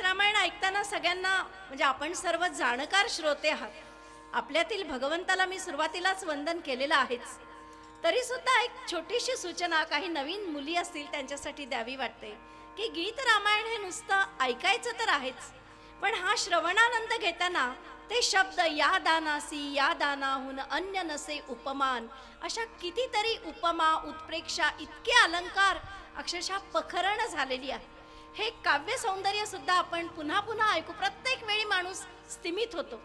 गीत रामायण ऐकताना सगळ्यांना म्हणजे आपण सर्व जाणकार श्रोते आहात. आपल्यातील भगवंताला मी सुरुवातीलाच वंदन केलेलं आहेच. तरी सुद्धा एक छोटीशी सूचना काही नवीन मुली असतील त्यांच्यासाठी द्यावी वाटते. की गीत रामायण हे नुसतं ऐकायचं तर आहेच. पण हा श्रवणानंद घेताना ते शब्द या दानासी या दानाहून अन्य नसे उपमान अशा कितीतरी उपमा उत्प्रेक्षा इतके अलंकार अक्षरशः पखरण झालेली आहे हे काव्य सौंदर्य सुद्धा आपण पुन्हा पुन्हा ऐकू प्रत्येक वेळी माणूस स्थिमित होतो.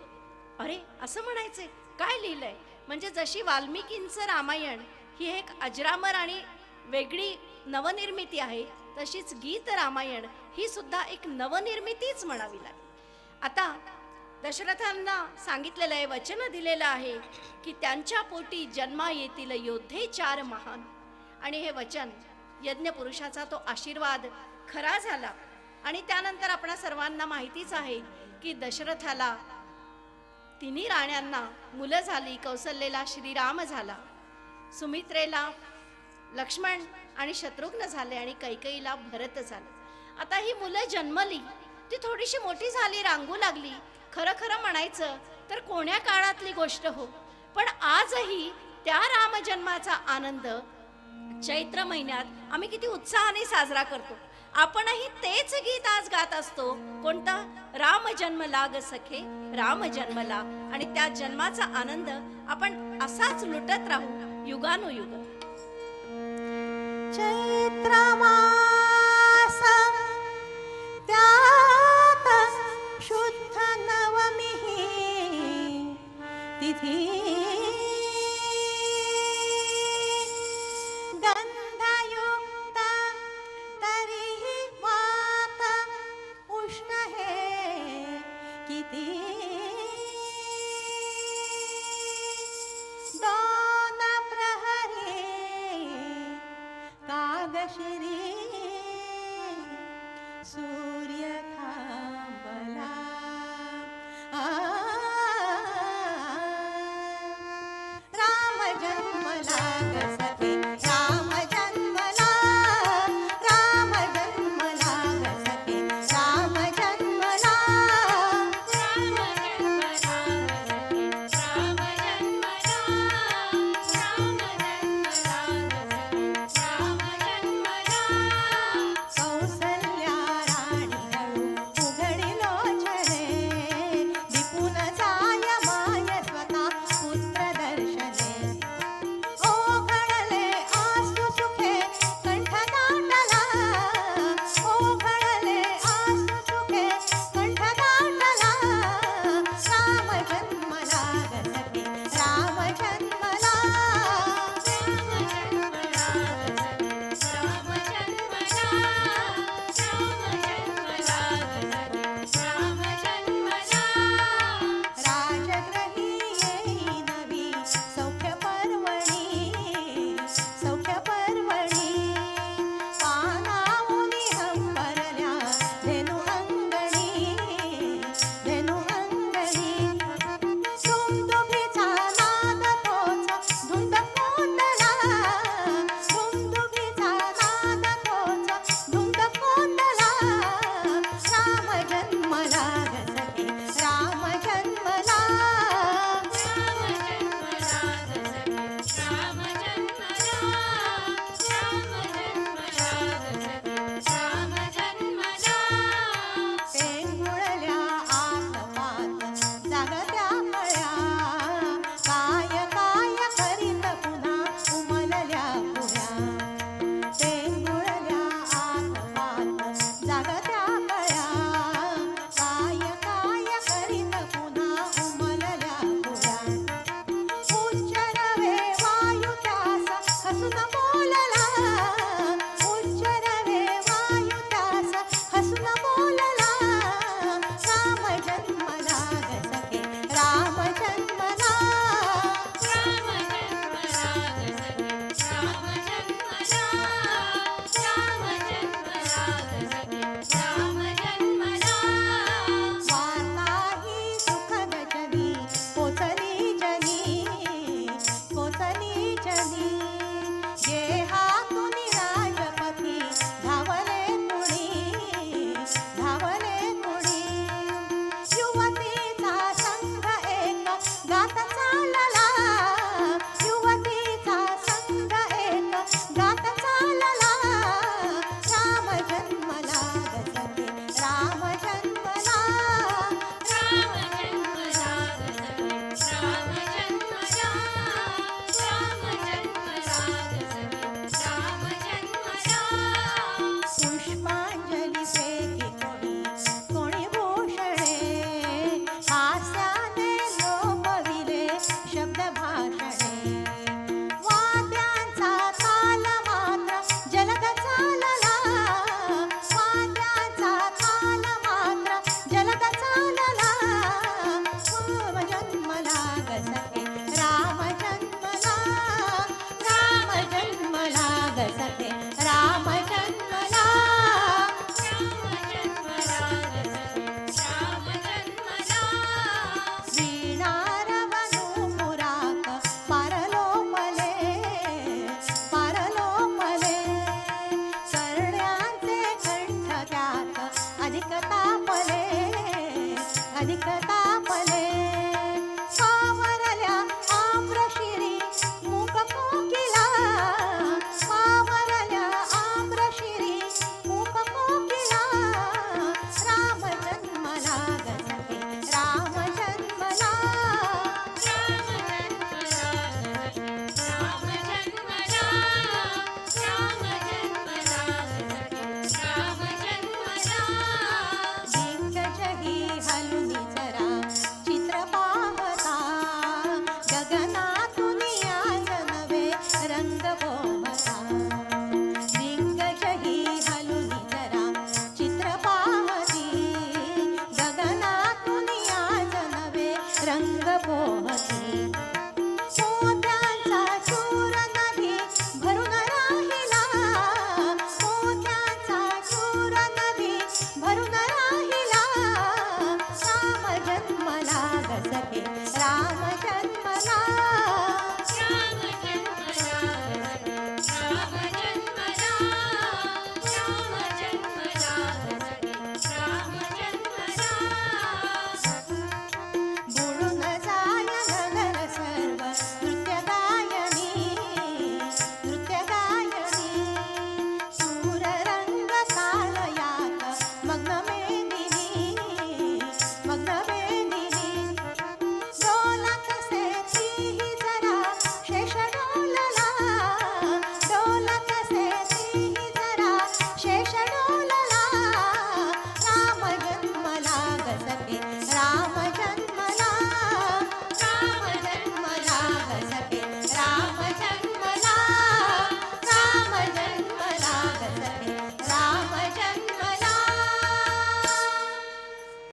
अरे असं म्हणायचे काय लिहिलंय? म्हणजे जशी वाल्मिकींचं रामायण ही एक अजरामर आणि वेगळी नवनिर्मिती आहे तशीच गीत रामायण ही सुद्धा एक नवनिर्मितीच म्हणावी लागेल. आता दशरथांना सांगितलेलं आहे वचन दिलेलं आहे की त्यांच्या पोटी जन्मा येतील योद्धे चार महान. आणि हे वचन यज्ञ पुरुषाचा तो आशीर्वाद खरा झाला. आणि त्यानंतर आपणा सर्वांना माहितीच आहे की दशरथाला तिन्ही राण्यांना मुलं झाली कौसल्येला श्रीराम झाला. सुमित्रेला लक्ष्मण आणि शत्रुघ्न झाले आणि कैकईला भरत झालं. आता ही मुलं जन्मली ती थोडीशी मोठी झाली रांगू लागली. खरं खरं म्हणायचं तर कोण्या काळातली गोष्ट हो? पण आजही त्या रामजन्माचा आनंद चैत्र महिन्यात आम्ही किती उत्साहाने साजरा करतो. आपणही तेच गीत आज गात असतो. कोणता? राम जन्म लाग सखे राम जन्मला आणि त्या जन्माचा आनंद आपण असाच लुटत राहू युगानुयुग. चैत्रमास शुद्ध नवमी तिथी আকাশের Nasıl lan 诶